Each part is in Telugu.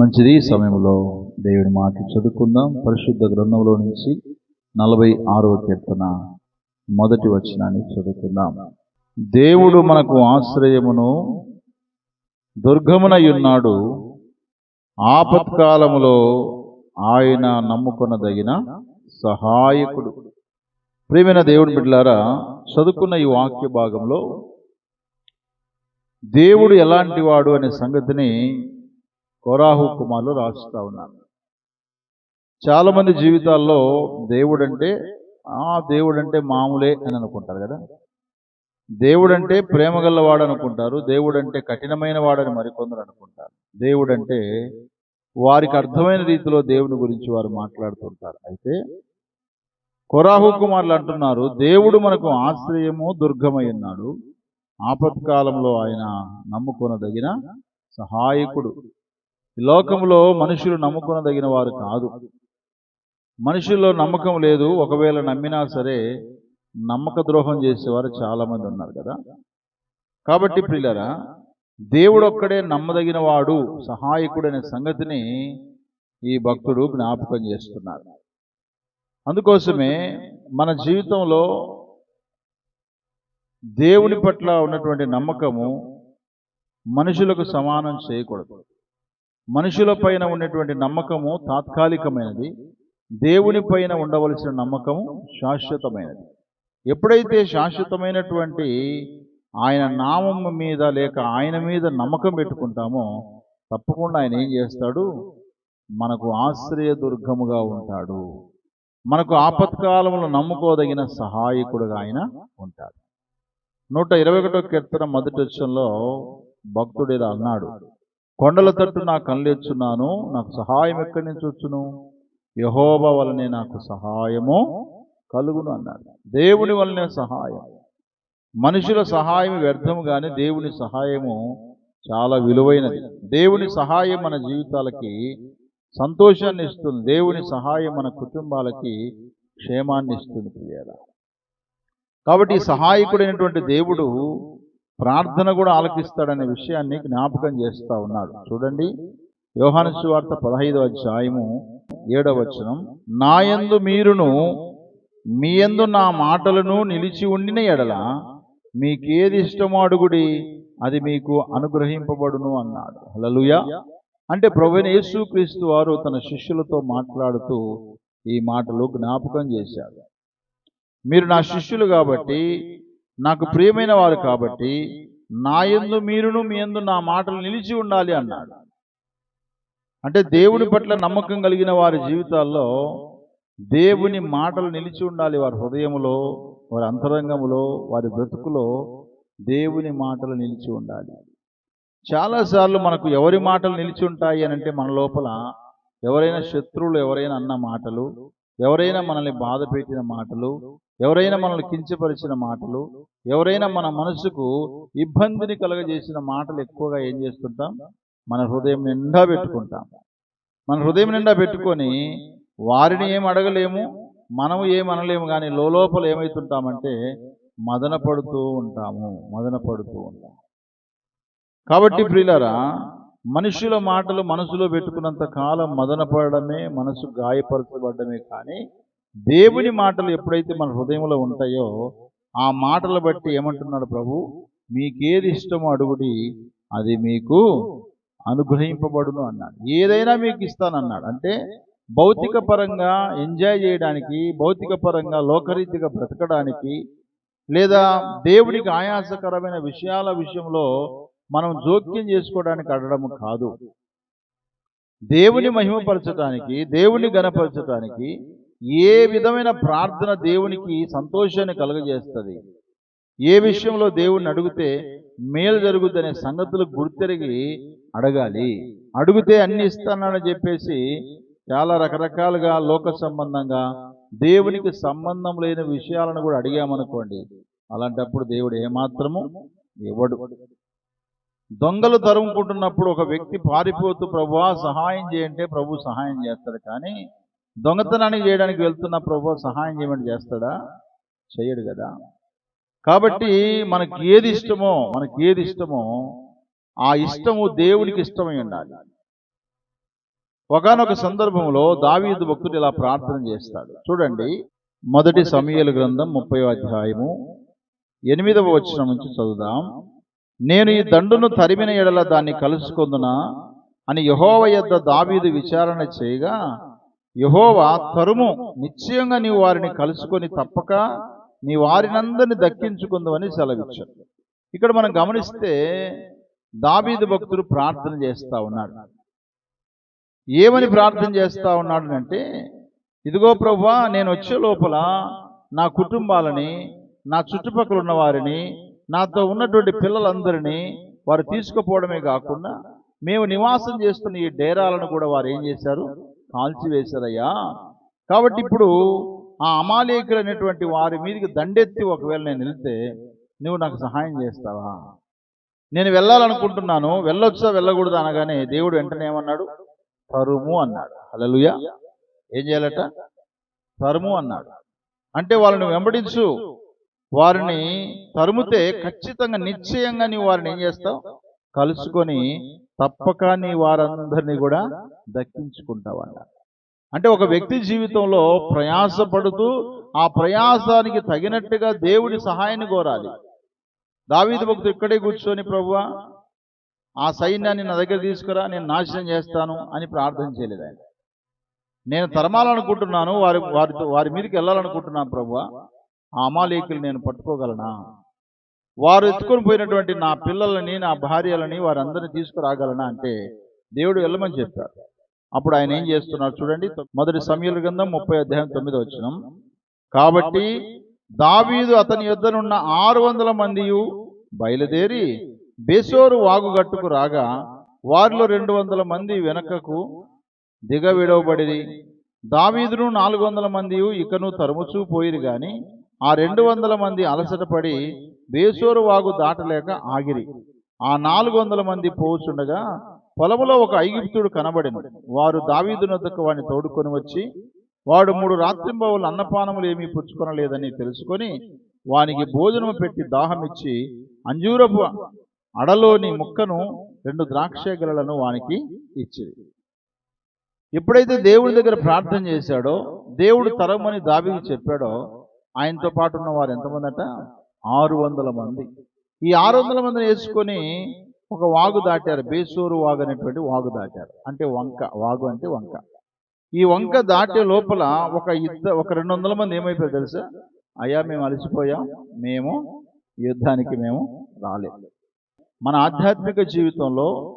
మంచిది. సమయంలో దేవుడి మాట చదువుకుందాం. పరిశుద్ధ గ్రంథంలో నుంచి నలభై ఆరవ కీర్తన మొదటి వచనాన్ని చదువుకుందాం. దేవుడు మనకు ఆశ్రయమును దుర్గమునయున్నాడు. ఆపత్కాలములో ఆయన నమ్ముకొనదగిన సహాయకుడు. ప్రేమైన దేవుని బిడ్డలారా చదువుకున్న ఈ వాక్య భాగంలో దేవుడు ఎలాంటి వాడు అనే సంగతిని కోరాహు కుమార్లు రాస్తా ఉన్నారు. చాలా మంది జీవితాల్లో దేవుడంటే ఆ దేవుడంటే మామూలే అని అనుకుంటారు కదా. దేవుడంటే ప్రేమగల్లవాడు ప్రేమ అనుకుంటారు దేవుడంటే కఠినమైన వాడని మరికొందరు అనుకుంటారు. దేవుడంటే వారికి అర్థమైన రీతిలో దేవుని గురించి వారు మాట్లాడుతుంటారు. అయితే కొరాహు కుమార్లు అంటున్నారు దేవుడు మనకు ఆశ్రయము దుర్గమై ఉన్నాడు. ఆపత్కాలంలో ఆయన నమ్ముకొనదగిన సహాయకుడు. ఈ లోకంలో మనుషులు నమ్ముకొనదగిన వారు కాదు. మనుషుల్లో నమ్మకం లేదు. ఒకవేళ నమ్మినా సరే నమ్మక ద్రోహం చేసేవారు చాలా మంది ఉన్నారు కదా. కాబట్టి ప్రియులరా దేవుడు ఒక్కడే నమ్మదగిన వాడు సహాయకుడైన సంగతిని ఈ భక్తుడు జ్ఞాపకం చేస్తున్నారు అందుకోసమే మన జీవితంలో దేవుని పట్ల ఉన్నటువంటి నమ్మకము మనుషులకు సమానం చేయకూడదు. మనుషుల పైన ఉన్నటువంటి నమ్మకము తాత్కాలికమైనది. దేవుని పైన ఉండవలసిన నమ్మకము శాశ్వతమైనది. ఎప్పుడైతే శాశ్వతమైనటువంటి ఆయన నామం మీద లేక ఆయన మీద నమ్మకం పెట్టుకుంటామో తప్పకుండా ఆయన ఏం చేస్తాడు? మనకు ఆశ్రయ దుర్గముగా ఉంటాడు. మనకు ఆపత్కాలంలో నమ్ముకోదగిన సహాయకుడుగా ఆయన ఉంటాడు. నూట ఇరవై ఒకటో కీర్తన మొదటి వచ్చంలో భక్తుడు ఇలా అన్నాడు. కొండల తట్టు నా కళ్ళెచ్చున్నాను నాకు సహాయం ఎక్కడి నుంచి వచ్చును? యహోబ వలనే నాకు సహాయము కలుగును అన్నాడు. దేవుని వలనే సహాయం. మనుషుల సహాయం వ్యర్థము కానీ దేవుని సహాయము చాలా విలువైనది. దేవుని సహాయం మన జీవితాలకి సంతోషాన్ని ఇస్తుంది. దేవుని సహాయం మన కుటుంబాలకి క్షేమాన్ని ఇస్తుంది ప్రియాల కాబట్టి సహాయకుడైనటువంటి దేవుడు ప్రార్థన కూడా ఆలకిస్తాడనే విషయాన్ని జ్ఞాపకం చేస్తూ ఉన్నాడు. చూడండి యోహాను సువార్త పదహైదవ అధ్యాయము ఏడవ వచనం. నాయందు మీరును మీ యందు నా మాటలను నిలిచి ఉండిన ఎడల మీకేది ఇష్టమో అడుగుడి అది మీకు అనుగ్రహింపబడును అన్నాడు. హలలుయ అంటే ప్రభువైన యేసుక్రీస్తు వారు తన శిష్యులతో మాట్లాడుతూ ఈ మాటలు జ్ఞాపకం చేశారు. మీరు నా శిష్యులు కాబట్టి నాకు ప్రియమైన వారు కాబట్టి నా యందు మీరును మీ యందు నా మాటలు నిలిచి ఉండాలి అన్నాడు. అంటే దేవుని పట్ల నమ్మకం కలిగిన వారి జీవితాల్లో దేవుని మాటలు నిలిచి ఉండాలి వారి హృదయములో వారి అంతరంగములో వారి బ్రతుకులో దేవుని మాటలు నిలిచి ఉండాలి. చాలాసార్లు మనకు ఎవరి మాటలు నిలిచి ఉంటాయి అని అంటే మన లోపల ఎవరైనా శత్రువులు ఎవరైనా అన్న మాటలు ఎవరైనా మనల్ని బాధ పెట్టిన మాటలు ఎవరైనా మనల్ని కించపరిచిన మాటలు ఎవరైనా మన మనసుకు ఇబ్బందిని కలగజేసిన మాటలు ఎక్కువగా ఏం చేస్తుంటాం? మన హృదయం నిండా పెట్టుకుంటాం. మన హృదయం నిండా పెట్టుకొని వారిని ఏం అడగలేము మనము ఏం అనలేము కానీ లోపల ఏమవుతుంటామంటే మదన పడుతూ ఉంటాము మదన పడుతూ ఉంటాం. కాబట్టి ప్రియులరా మనుషుల మాటలు మనసులో పెట్టుకున్నంత కాలం మదన పడడమే మనసు గాయపరచబడమే కానీ దేవుని మాటలు ఎప్పుడైతే మన హృదయంలో ఉంటాయో ఆ మాటలు బట్టి ఏమంటున్నాడు ప్రభు? మీకేది ఇష్టమో అడుగుడి అది మీకు అనుగ్రహింపబడును అన్నాడు. ఏదైనా మీకు ఇస్తానన్నాడు. అంటే భౌతిక పరంగా ఎంజాయ్ చేయడానికి భౌతిక పరంగా లోకరీతిగా బ్రతకడానికి లేదా దేవునికి ఆయాసకరమైన విషయాల విషయంలో మనం జోక్యం చేసుకోవడానికి అడగడం కాదు. దేవుని మహిమపరచడానికి దేవుని గణపరచడానికి ఏ విధమైన ప్రార్థన దేవునికి సంతోషాన్ని కలుగజేస్తుంది? ఏ విషయంలో దేవుణ్ణి అడిగితే మేలు జరుగుద్దనే సంగతులు గుర్తెరిగి అడగాలి. అడిగితే అన్ని ఇస్తానని చెప్పేసి చాలా రకరకాలుగా లోక సంబంధంగా దేవునికి సంబంధం లేని విషయాలను కూడా అడిగామనుకోండి. అలాంటప్పుడు దేవుడు ఏమాత్రము ఇవ్వడు. దొంగలు తరుముకుంటున్నప్పుడు ఒక వ్యక్తి పారిపోతూ ప్రభు సహాయం చేయంటే ప్రభు సహాయం చేస్తాడు. కానీ దొంగతనానికి చేయడానికి వెళ్తున్న ప్రభు సహాయం చేయమని చేస్తాడా? చేయడు కదా. కాబట్టి మనకి ఏది ఇష్టమో మనకి ఏది ఇష్టమో ఆ ఇష్టము దేవునికి ఇష్టమై ఉండాలి. ఒకనొక సందర్భంలో దావీదు భక్తుడు ఇలా ప్రార్థన చేస్తాడు. చూడండి మొదటి సమయలు గ్రంథం ముప్పై అధ్యాయము ఎనిమిదవ వచ్చిన నుంచి చదువుదాం. నేను ఈ దండును తరిమిన ఎడల దాన్ని కలుసుకుందునా? అని యహోవ యొద్ద దావీదు విచారణ చేయగా యహోవా తరుము నిశ్చయంగా నీవు వారిని కలుసుకొని తప్పక నీ వారినందరిని దక్కించుకుందామని సెలవిచ్చాడు. ఇక్కడ మనం గమనిస్తే దావీదు భక్తుడు ప్రార్థన చేస్తా ఉన్నాడు. ఏమని ప్రార్థన చేస్తా ఉన్నాడు అంటే ఇదిగో ప్రభా నేను వచ్చే లోపల నా కుటుంబాలని నా చుట్టుపక్కల ఉన్న వారిని నాతో ఉన్నటువంటి పిల్లలందరినీ వారు తీసుకుపోవడమే కాకుండా మేము నివాసం చేస్తున్న ఈ డేరాలను కూడా వారు ఏం చేశారు? కాల్చివేశారయ్యా. కాబట్టి ఇప్పుడు ఆ అమాలేకులు అనేటువంటి వారి మీదకి దండెత్తి ఒకవేళ నేను వెళ్తే నువ్వు నాకు సహాయం చేస్తావా? నేను వెళ్ళాలనుకుంటున్నాను. వెళ్ళొచ్చా? వెళ్ళకూడదు అనగానే దేవుడు వెంటనే ఏమన్నాడు? తరుము అన్నాడు. అలలుయ ఏం చేయాలట? తరుము అన్నాడు. అంటే వాళ్ళని వెంబడించు. వారిని తరుముతే ఖచ్చితంగా నిశ్చయంగా నీవు వారిని ఏం చేస్తావు? కలుసుకొని తప్పక నీ వారందరినీ కూడా దక్కించుకుంటావు అంటే ఒక వ్యక్తి జీవితంలో ప్రయాసపడుతూ ఆ ప్రయాసానికి తగినట్టుగా దేవుడి సహాయాన్ని కోరాలి. దావీదు భక్తుడు ఇక్కడే కూర్చొని ప్రభువా ఆ సైన్యాన్ని నా దగ్గర తీసుకురా నేను నాశనం చేస్తాను అని ప్రార్థన చేయలేదు ఆయన. నేను తరమాలనుకుంటున్నాను వారి వారితో వారి మీదకి వెళ్ళాలనుకుంటున్నాను ప్రభువా ఆ అమాలేకులు నేను పట్టుకోగలనా? వారు ఎత్తుకొని పోయినటువంటి నా పిల్లలని నా భార్యలని వారందరినీ తీసుకురాగలనా అంటే దేవుడు వెళ్ళమని చెప్పారు అప్పుడు ఆయన ఏం చేస్తున్నారు చూడండి మొదటి సమయల గ్రంథం ముప్పై అధ్యాయం తొమ్మిది వచ్చిన కాబట్టి దావీదు అతని యుద్ధనున్న ఆరు వందల మందియు బయలుదేరి బేసోరు వాగుగట్టుకు రాగా వారిలో రెండు వందల మంది వెనకకు దిగవిడవబడిరి. దావీదును నాలుగు వందల మంది ఇకను తరుముచూ పోయిరు కానీ ఆ రెండు వందల మంది అలసటపడి బేసోరు వాగు దాటలేక ఆగిరి. ఆ నాలుగు వందల మంది పోచుండగా పొలములో ఒక ఐగుప్తుడు కనబడిన. వారు దావీదునొద్దకు వాడిని తోడుకొని వచ్చి వాడు మూడు రాత్రింబవులు అన్నపానములు ఏమీ పుచ్చుకొనలేదని తెలుసుకొని వానికి భోజనము పెట్టి దాహం ఇచ్చి అంజూరపు అడలోని ముక్కను రెండు ద్రాక్ష గలలను వానికి ఇచ్చింది ఎప్పుడైతే దేవుడి దగ్గర ప్రార్థన చేశాడో దేవుడు తరమని దావీదు చెప్పాడో ఆయనతో పాటు ఉన్న వారు ఎంతమంది అట? ఆరు వందల మంది. ఈ ఆరు వందల మందిని వేసుకొని ఒక వాగు దాటారు. బేసూరు వాగు అనేటువంటి వాగు దాటారు. అంటే వంక. వాగు అంటే వంక. ఈ వంక దాటే లోపల ఒక ఇద్దరు ఒక రెండు వందల మంది ఏమైపోయారు తెలుసా? అయ్యా మేము అలసిపోయాం. మేము యుద్ధానికి మేము రాలేదు. మన ఆధ్యాత్మిక జీవితంలో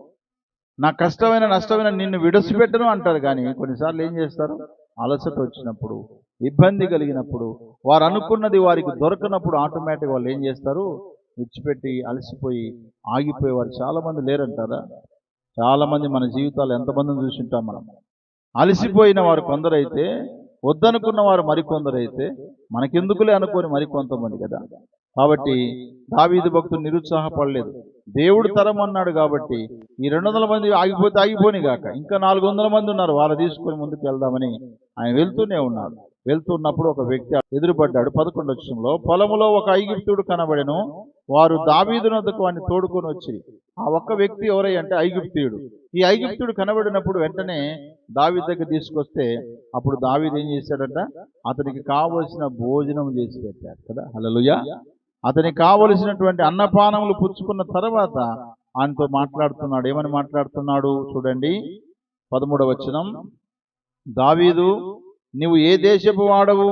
నా కష్టమైన నష్టమైన నిన్ను విడిచిపెట్టను అంటారు కానీ కొన్నిసార్లు ఏం చేస్తారు? అలసట వచ్చినప్పుడు ఇబ్బంది కలిగినప్పుడు వారు అనుకున్నది వారికి దొరకనప్పుడు ఆటోమేటిక్ వాళ్ళు ఏం చేస్తారు? విడిచిపెట్టి అలసిపోయి ఆగిపోయే వారు చాలా మంది లేరంటారా? చాలా మంది మన జీవితాలు ఎంతమందిని చూసింటాం మనం? అలసిపోయిన వారు కొందరైతే వద్దనుకున్న వారు మరికొందరైతే మనకెందుకులే అనుకోని మరికొంతమంది కదా? కాబట్టి దావీదు భక్తులు నిరుత్సాహపడలేదు. దేవుడు తరం అన్నాడు కాబట్టి ఈ రెండు వందల మంది ఆగిపోతే ఆగిపోని కాక ఇంకా నాలుగు వందల మంది ఉన్నారు. వాళ్ళ తీసుకొని ముందుకు వెళ్దామని ఆయన వెళ్తూనే ఉన్నాడు. వెళ్తున్నప్పుడు ఒక వ్యక్తి ఎదురుపడ్డాడు. పదకొండు వచ్చంలో పొలములో ఒక ఐగిప్తుడు కనబడెను. వారు దావీదునొద్దకు వాడిని తోడుకొని వచ్చి ఆ ఒక్క వ్యక్తి ఎవరై అంటే ఐగుప్తియుడు. ఈ ఐగిప్తుడు కనబడినప్పుడు వెంటనే దావీదు దగ్గర తీసుకొస్తే అప్పుడు దావీదు ఏం చేశాడంట? అతనికి కావలసిన భోజనం చేసి పెట్టాడు కదా. హలలుయ అతనికి కావలసినటువంటి అన్నపానములు పుచ్చుకున్న తర్వాత ఆయనతో మాట్లాడుతున్నాడు. ఏమని మాట్లాడుతున్నాడు? చూడండి. పదమూడవ వచనం. దావీదు నువ్వు ఏ దేశపు వాడవు?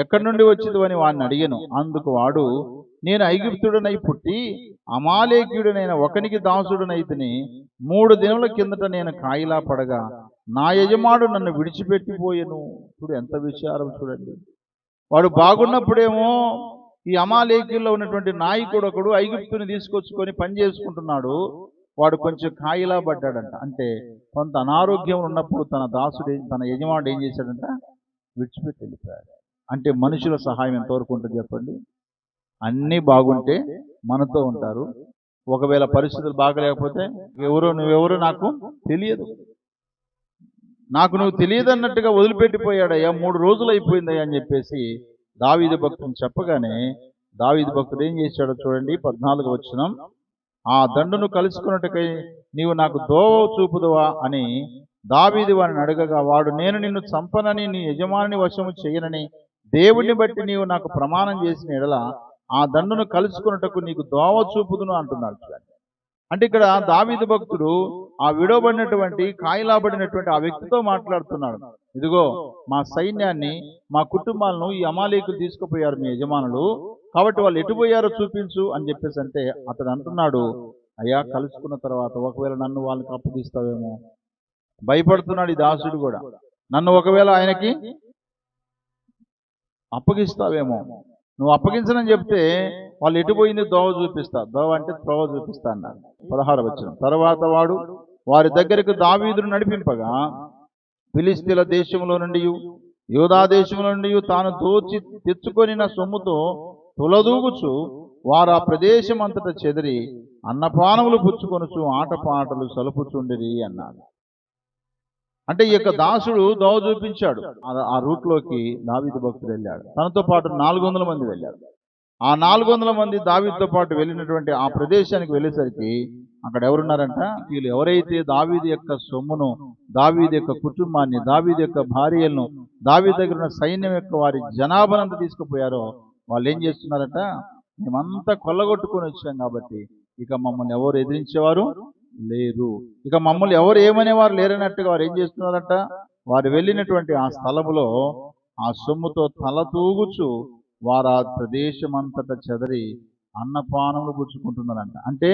ఎక్కడి నుండి వచ్చిదు? అని వాడిని అడిగాను. అందుకు వాడు నేను ఐగుప్తుడనై పుట్టి అమాలేకీయుడనైన ఒకనికి దాసుడనైతిని మూడు దినముల కిందట నేను కాయిలా పడగా నా యజమాడు నన్ను విడిచిపెట్టిపోయాను చూడు ఎంత విచారం చూడండి. వాడు బాగున్నప్పుడేమో ఈ అమాలేకీల్లో ఉన్నటువంటి నాయకుడు ఒకడు ఐగుప్తుని తీసుకొచ్చుకొని పని చేసుకుంటున్నాడు. వాడు కొంచెం కాయిలా పడ్డాడంట. అంటే కొంత అనారోగ్యం ఉన్నప్పుడు తన దాసుడు తన యజమానుడు ఏం చేశాడంట? విడిచిపెట్టి వెళ్ళిపోయాడు అంటే మనుషుల సహాయం ఎంతవరకు ఉంటుంది చెప్పండి? అన్నీ బాగుంటే మనతో ఉంటారు. ఒకవేళ పరిస్థితులు బాగలేకపోతే ఎవరో నువ్వెవరో నాకు తెలియదు. నాకు నువ్వు తెలియదు అన్నట్టుగా వదిలిపెట్టిపోయాడయ్యా మూడు రోజులు అయిపోయిందయ్యా అని చెప్పేసి దావీదు భక్తుని చెప్పగానే దావీదు భక్తుడు ఏం చేశాడో చూడండి పద్నాలుగు వచ్చినం ఆ దండును కలుసుకున్నట్టుకై నీవు నాకు దోవ చూపుదవా అని దావీది వారిని అడగగా వాడు నేను నిన్ను చంపనని నీ యజమానిని వశము చేయనని దేవుణ్ణి బట్టి నీవు నాకు ప్రమాణం చేసిన ఎడల ఆ దండును కలుసుకున్నటకు నీకు దోవ చూపుదును అంటున్నాడు అంటే ఇక్కడ దావీదు భక్తుడు ఆ విడవబడినటువంటి కాయలాబడినటువంటి ఆ వ్యక్తితో మాట్లాడుతున్నాడు. ఇదిగో మా సైన్యాన్ని మా కుటుంబాలను ఈ అమాలేకులు తీసుకుపోయారు మీ యజమానులు. కాబట్టి వాళ్ళు ఎటు పోయారో చూపించు అని చెప్పేసి అంటే అతడు అంటున్నాడు అయ్యా కలుసుకున్న తర్వాత ఒకవేళ నన్ను వాళ్ళకి అప్పగిస్తావేమో. భయపడుతున్నాడు ఈ దాసుడు కూడా. నన్ను ఒకవేళ ఆయనకి అప్పగిస్తావేమో. నువ్వు అప్పగించనని చెప్తే వాళ్ళు ఎటుపోయింది దోవ చూపిస్తా. దోవ అంటే త్రోవ చూపిస్తా అన్నారు పదహారు వచ్చిన తర్వాత వాడు వారి దగ్గరకు దావీదును నడిపింపగా ఫిలిస్తీన్ల దేశంలో నుండి యోధా దేశంలో నుండి తాను దోచి తెచ్చుకొనిన సొమ్ముతో తులదూగుచు వారు ఆ ప్రదేశం అంతటా చెదిరి అన్నపానములు పుచ్చుకొనుచు ఆటపాటలు సలుపుచుండిరి అన్నాడు. అంటే ఈ యొక్క దాసుడు దోవ చూపించాడు. ఆ- ఆ రూట్లోకి దావీదు భక్తుడు వెళ్ళాడు. తనతో పాటు నాలుగు వందల మంది వెళ్ళారు. ఆ నాలుగు వందల మంది దావీదుతో పాటు వెళ్ళినటువంటి ఆ ప్రదేశానికి వెళ్ళేసరికి అక్కడ ఎవరున్నారంట? వీళ్ళు ఎవరైతే దావీదు యొక్క సొమ్మును దావీదు యొక్క కుటుంబాన్ని దావీదు యొక్క భార్యలను దావీదు దగ్గర ఉన్న సైన్యం యొక్క వారి జనాభానంతా తీసుకుపోయారో వాళ్ళు ఏం చేస్తున్నారట? మేమంతా కొల్లగొట్టుకొని వచ్చాం కాబట్టి ఇక మమ్మల్ని ఎవరు ఎదిరించేవారు? లేరు. ఇక మమ్మల్ని ఎవరు ఏమనేవారు లేరన్నట్టుగా వారు ఏం చేస్తున్నారట? వారు వెళ్ళినటువంటి ఆ స్థలములో ఆ సొమ్ముతో తల తూగుచు వారు ఆ ప్రదేశమంతటా చెదరి అన్నపానములు పుచ్చుకుంటున్నారంట అంటే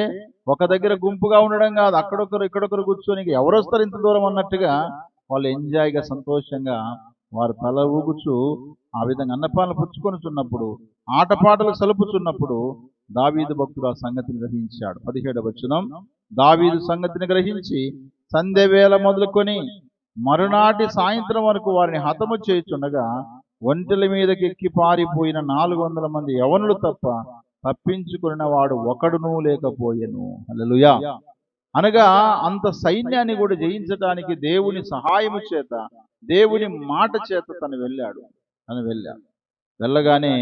ఒక దగ్గర గుంపుగా ఉండడం కాదు అక్కడొకరు ఇక్కడొకరు కూర్చొని ఎవరు వస్తారు ఇంత దూరం అన్నట్టుగా వాళ్ళు ఎంజాయ్గా సంతోషంగా వారు తల ఊగుచు ఆ విధంగా అన్నపానలు పుచ్చుకొనుచున్నప్పుడు ఆటపాటలు సలుపుచున్నప్పుడు దావీదు భక్తుడు ఆ సంగతిని గ్రహించాడు. పదిహేడవ వచనం. దావీదు సంగతిని గ్రహించి సంధ్యవేళ మొదలుకొని మరునాటి సాయంత్రం వరకు వారిని హతము చేయుచుండగా ఒంటెల మీదకి ఎక్కి పారిపోయిన నాలుగు వందల మంది యవనులు తప్ప తప్పించుకున్న వాడు ఒకడునూ లేకపోయెను. అలలుయా అనగా అంత సైన్యాన్ని కూడా జయించడానికి దేవుని సహాయము చేత దేవుని మాట చేత తను వెళ్ళాడు. తను వెళ్ళాడు. వెళ్ళగానే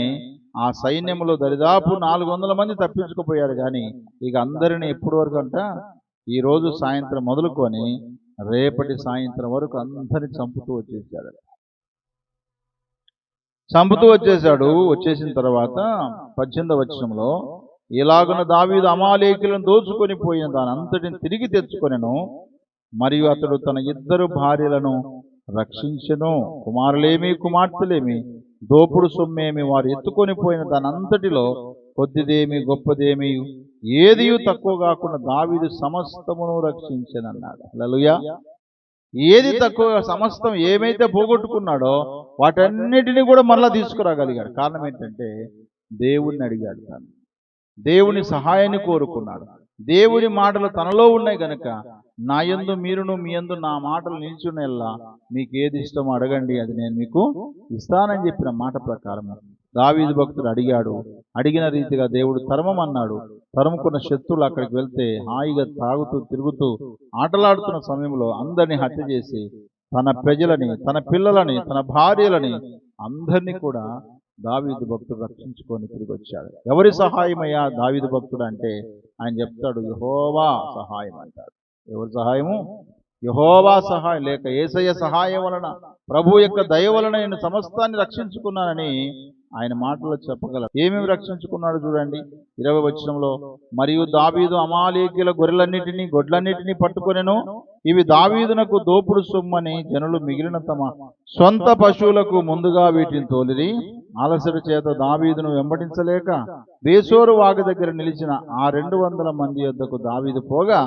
ఆ సైన్యంలో దరిదాపు నాలుగు వందల మంది తప్పించుకుపోయారు కానీ ఇక అందరిని ఎప్పటి వరకు అంట ఈ రోజు సాయంత్రం మొదలుకొని రేపటి సాయంత్రం వరకు అందరిని చంపుతూ వచ్చేసాడు చంపుతూ వచ్చేసాడు. వచ్చేసిన తర్వాత పద్దెనిమిదవ వచనంలో ఇలాగున దావీదు అమాలేకులను దోచుకొని పోయిన దాని అంతటిని తిరిగి తెచ్చుకొనెను. మరియు అతడు తన ఇద్దరు భార్యలను రక్షించెను. కుమారులేమి కుమార్తెలేమి? దోపుడు సొమ్మేమి వారు ఎత్తుకొని పోయిన దానంతటిలో కొద్దిదేమి గొప్పదేమి ఏది తక్కువ కాకుండా దావీదు సమస్తమును రక్షించనన్నాడు. లలుయా ఏది తక్కువ సమస్తం ఏమైతే పోగొట్టుకున్నాడో వాటన్నిటిని కూడా మరలా తీసుకురాగలిగాడు. కారణం ఏంటంటే దేవుణ్ణి అడిగాడు తాను. దేవుని సహాయాన్ని కోరుకున్నాడు. దేవుని మాటలు తనలో ఉన్నాయి కనుక నా యందు మీరును మీ యందు నా మాటలు నిల్చునేలా మీకు ఏది ఇష్టమో అడగండి అది నేను మీకు ఇస్తానని చెప్పిన మాట ప్రకారం. దావీదు భక్తుడు అడిగాడు అడిగిన రీతిగా దేవుడు తరమమన్నాడు తరుముకున్న శత్రువులు అక్కడికి వెళ్తే హాయిగా తాగుతూ తిరుగుతూ ఆటలాడుతున్న సమయంలో అందరినీ హత్య చేసి తన ప్రజలని తన పిల్లలని తన భార్యలని అందరినీ కూడా దావీదు భక్తుడు రక్షించుకొని తిరిగి వచ్చాడు. ఎవరి సహాయమయ్యా దావీదు భక్తుడు అంటే ఆయన చెప్తాడు యహోవా సహాయం అంటాడు ఎవరి సహాయము? యహోవా సహాయం లేక ఏసయ్య సహాయం వలన ప్రభు యొక్క దయ వలన నేను సమస్తాన్ని రక్షించుకున్నానని ఆయన మాటలో చెప్పగల ఏమేమి రక్షించుకున్నాడు చూడండి. ఇరవై వచనంలో మరియు దావీదు అమాలేకుల గొర్రెలన్నిటినీ గొడ్లన్నిటినీ పట్టుకొనెను. ఇవి దావీదునకు దోపుడు సొమ్మని జనులు మిగిలిన తమ సొంత పశువులకు ముందుగా వీటిని తోలిరి. అలసట చేత దావీదును వెంబడించలేక బేసోరు వాగు దగ్గర నిలిచిన ఆ రెండు వందల మంది యొద్దకు దావీదు పోగా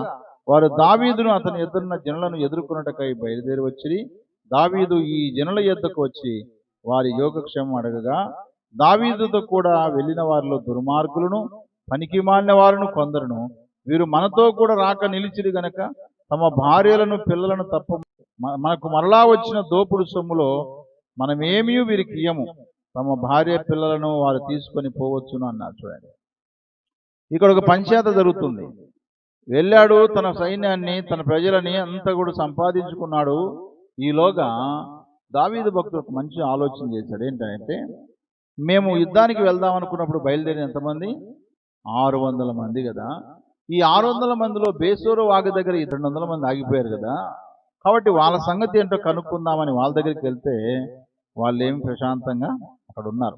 వారు దావీదును అతని ఎదురున్న జనులను ఎదుర్కొనుటకై బయలుదేరి వచ్చిరి దావీదు ఈ జనుల యొద్దకు వచ్చి వారి యోగక్షేమం అడగగా దావీదుతో కూడా వెళ్ళిన వారిలో దుర్మార్గులను పనికి మాలిన వారును కొందరును వీరు మనతో కూడా రాక నిలిచిరి గనక తమ భార్యలను పిల్లలను తప్ప మనకు మరలా వచ్చిన దోపుడు సొమ్ములో మనమేమీ వీరికి ఇయ్యము. తమ భార్య పిల్లలను వారు తీసుకొని పోవచ్చును అన్నారు చూడండి. ఇక్కడ ఒక పంచాయత జరుగుతుంది. వెళ్ళాడు తన సైన్యాన్ని తన ప్రజలని అంతా కూడా సంపాదించుకున్నాడు. ఈలోగా దావీదు భక్తుడు ఒక మంచి ఆలోచన చేశాడు. ఏంటంటే మేము యుద్ధానికి వెళ్దాం అనుకున్నప్పుడు బయలుదేరిన ఎంతమంది? ఆరు వందల మంది కదా. ఈ ఆరు వందల మందిలో బేసూరు వాగు దగ్గర ఈ రెండు వందల మంది ఆగిపోయారు కదా. కాబట్టి వాళ్ళ సంగతి ఏంటో కనుక్కుందామని వాళ్ళ దగ్గరికి వెళ్తే వాళ్ళు ఏమి ప్రశాంతంగా అక్కడ ఉన్నారు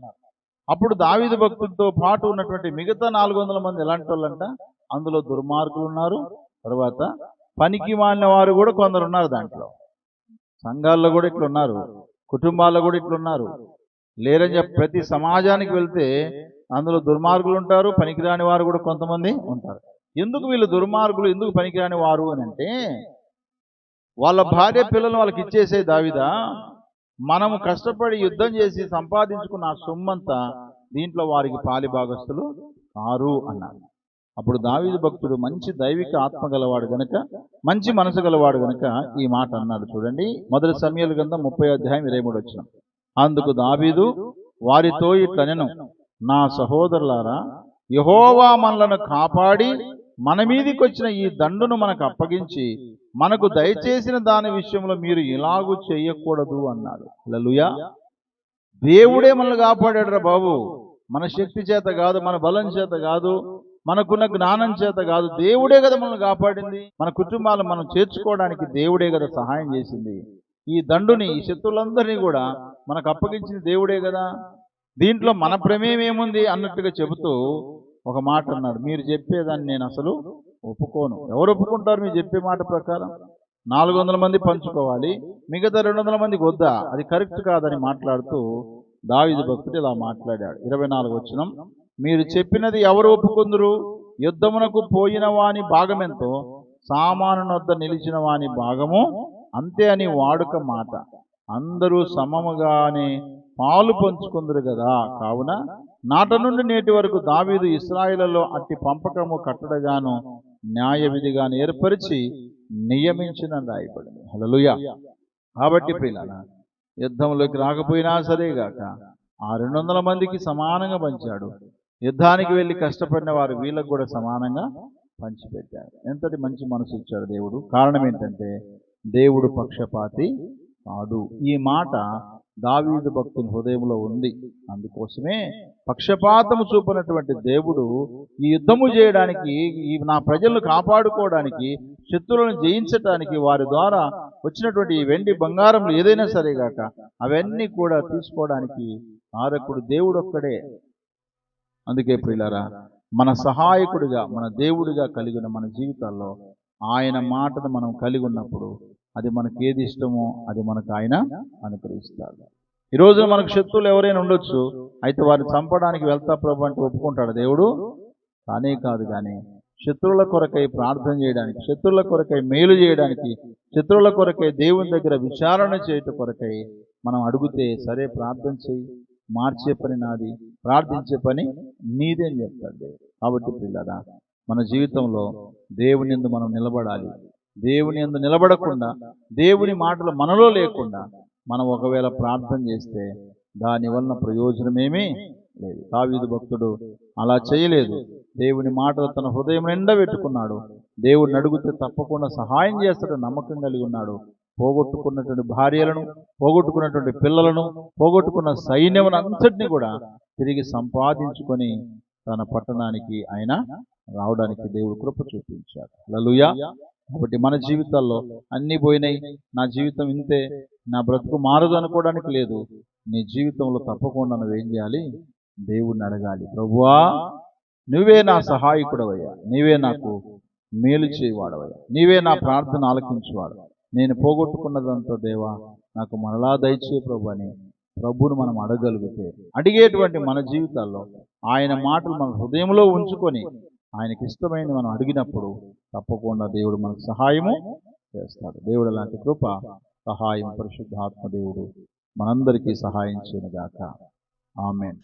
అప్పుడు దావీదు భక్తులతో పాటు ఉన్నటువంటి మిగతా నాలుగు వందల మంది ఎలాంటి వాళ్ళంట? అందులో దుర్మార్గులు ఉన్నారు తర్వాత పనికి మాలిన వారు కూడా కొందరు ఉన్నారు దాంట్లో. సంఘాల్లో కూడా ఇట్లున్నారు. కుటుంబాల్లో కూడా ఇట్లున్నారు. లేరని చెప్పి ప్రతి సమాజానికి వెళ్తే అందులో దుర్మార్గులు ఉంటారు పనికిరాని వారు కూడా కొంతమంది ఉంటారు. ఎందుకు వీళ్ళు దుర్మార్గులు ఎందుకు పనికిరాని వారు అని అంటే వాళ్ళ భార్య పిల్లలు వాళ్ళకి ఇచ్చేసే దావిదా మనము కష్టపడి యుద్ధం చేసి సంపాదించుకున్న ఆ సొమ్మంతా దీంట్లో వారికి పాలి భాగస్తులు కారు అన్నారు. అప్పుడు దావీదు భక్తుడు మంచి దైవిక ఆత్మ గలవాడు గనక మంచి మనసు గలవాడు గనక ఈ మాట అన్నాడు చూడండి. మొదటి సమయాల గంధం ముప్పై అధ్యాయం ఇరవై మూడు వచ్చిన. అందుకు దావీదు వారితో ఇట్లనెను నా సహోదరులారా యహోవా మనలను కాపాడి మన మీదికి వచ్చిన ఈ దండును మనకు అప్పగించి మనకు దయచేసిన దాని విషయంలో మీరు ఇలాగూ చేయకూడదు అన్నాడు. లలుయా దేవుడే మనల్ని కాపాడాడురా బాబు. మన శక్తి చేత కాదు మన బలం చేత కాదు. మనకున్న జ్ఞానం చేత కాదు దేవుడే కదా మనల్ని కాపాడింది. మన కుటుంబాలు మనం చేర్చుకోవడానికి దేవుడే కదా సహాయం చేసింది. ఈ దండుని ఈ శత్రులందరినీ కూడా మనకు అప్పగించింది దేవుడే కదా. దీంట్లో మన ప్రమేయం ఏముంది అన్నట్టుగా చెబుతూ ఒక మాట అన్నాడు. మీరు చెప్పేదాన్ని నేను అసలు ఒప్పుకోను. ఎవరు ఒప్పుకుంటారు మీరు చెప్పే మాట ప్రకారం? నాలుగు వందల మంది పంచుకోవాలి. మిగతా రెండు వందల మందికి వద్దా? అది కరెక్ట్ కాదని మాట్లాడుతూ దావిది భక్తుడు ఇలా మాట్లాడాడు. ఇరవై నాలుగు వచ్చినం మీరు చెప్పినది ఎవరు ఒప్పుకుందరు? యుద్ధమునకు పోయిన వాని భాగమెంతో సామానునొద్ద నిలిచిన వాని భాగము అంతే అని వాడుక మాట. అందరూ సమముగానే పాలు పంచుకుందరు కదా కావున నాట నుండి నేటి వరకు దావీదు ఇస్రాయిలలో అట్టి పంపకము కట్టడగాను న్యాయ విధిగాను ఏర్పరిచి నియమించిన రాయబడింది. హల్లెలూయా. కాబట్టి పిల్లల యుద్ధంలోకి రాకపోయినా సరేగాక ఆ రెండు వందల మందికి సమానంగా పంచాడు. యుద్ధానికి వెళ్ళి కష్టపడిన వారు వీళ్ళకు కూడా సమానంగా పంచిపెట్టాడు ఎంతటి మంచి మనసు ఇచ్చాడు దేవుడు? కారణం ఏంటంటే దేవుడు పక్షపాతి కాదు. ఈ మాట దావీదు భక్తుని హృదయంలో ఉంది. అందుకోసమే పక్షపాతము చూపినటువంటి దేవుడు ఈ యుద్ధము చేయడానికి ఈ నా ప్రజలను కాపాడుకోవడానికి శత్రువులను జయించటానికి వారి ద్వారా వచ్చినటువంటి ఈ వెండి బంగారం ఏదైనా సరే గాక అవన్నీ కూడా తీసుకోవడానికి కారకుడు దేవుడు ఒక్కడే అందుకే ప్రియులారా మన సహాయకుడిగా మన దేవుడిగా కలిగిన మన జీవితాల్లో ఆయన మాటను మనం కలిగి ఉన్నప్పుడు అది మనకి ఏది ఇష్టమో అది మనకు ఆయన అనుగ్రహిస్తాడు. ఈ రోజున మనకు శత్రువులు ఎవరైనా ఉండొచ్చు అయితే వారిని చంపడానికి వెళ్తా ప్రభు అంటే ఒప్పుకుంటాడు దేవుడు? కానే కాదు కానీ శత్రువుల కొరకై ప్రార్థన చేయడానికి శత్రువుల కొరకై మేలు చేయడానికి శత్రువుల కొరకై దేవుని దగ్గర విచారణ చేయటం కొరకై మనం అడిగితే సరే ప్రార్థన చేయి మార్చే పని నాది ప్రార్థించే పని నీదే అని చెప్తాడు దేవుడు. కాబట్టి పిల్లరా మన జీవితంలో దేవుని ఎందు మనం నిలబడాలి. దేవుని ఎందు నిలబడకుండా దేవుని మాటలు మనలో లేకుండా మనం ఒకవేళ ప్రార్థన చేస్తే దాని వలన ప్రయోజనమేమీ లేదు. దావీదు భక్తుడు అలా చేయలేదు. దేవుని మాటలు తన హృదయం నిండా పెట్టుకున్నాడు. దేవుడిని అడిగితే తప్పకుండా సహాయం చేస్తాడు నమ్మకం కలిగి ఉన్నాడు. పోగొట్టుకున్నటువంటి భార్యలను పోగొట్టుకున్నటువంటి పిల్లలను పోగొట్టుకున్న సైన్యమును అంతటిని కూడా తిరిగి సంపాదించుకొని తన పట్టణానికి ఆయన రావడానికి దేవుడు కృప చూపించాడు. లలుయా కాబట్టి మన జీవితాల్లో అన్ని పోయినాయి. నా జీవితం ఇంతే. నా బ్రతుకు మారదు అనుకోవడానికి లేదు. నీ జీవితంలో తప్పకుండా నువ్వు ఏం చేయాలి? దేవుణ్ణి అడగాలి. ప్రభువా నువ్వే నా సహాయకుడవయ్యా. నీవే నాకు మేలు చేయవాడవయ్యా. నీవే నా ప్రార్థన ఆలకించేవాడు. నేను పోగొట్టుకున్నదంతా దేవా నాకు మరలా దయచే ప్రభు అని ప్రభును మనం అడగలిగితే అడిగేటువంటి మన జీవితాల్లో ఆయన మాటలు మన హృదయంలో ఉంచుకొని ఆయనకి ఇష్టమైనది మనం అడిగినప్పుడు తప్పకుండా దేవుడు మనకు సహాయము చేస్తాడు. దేవుడు అలాంటి కృప సహాయం పరిశుద్ధాత్మ దేవుడు మనందరికీ సహాయం చేయనుగాక. ఆమెన్.